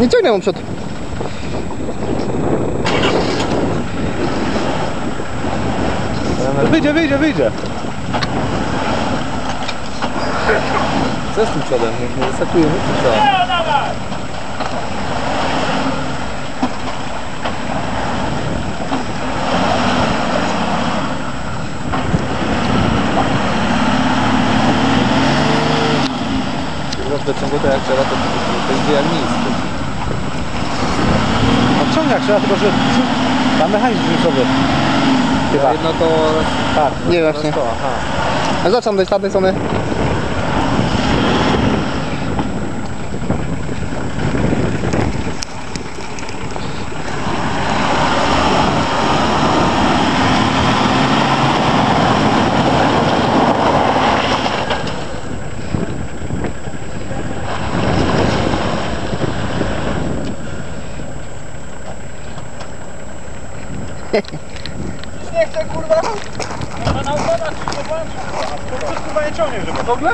Nie ciągnę mu przód. Wyjdzie, wyjdzie, wyjdzie. Co z tym przodem? Nie, nie zaskakuje tym przodem. Kurwa, w dociągu to jak trzeba, to, to, to idzie jak nic. Odciągnie jak trzeba, tylko że tam mechanizm brzusowy. Chyba. Jedno to Tak. Nie właśnie. to, aha. A zaczynam dojść z tamtej strony. To kurwa nie ciągnie, żeby w ogóle?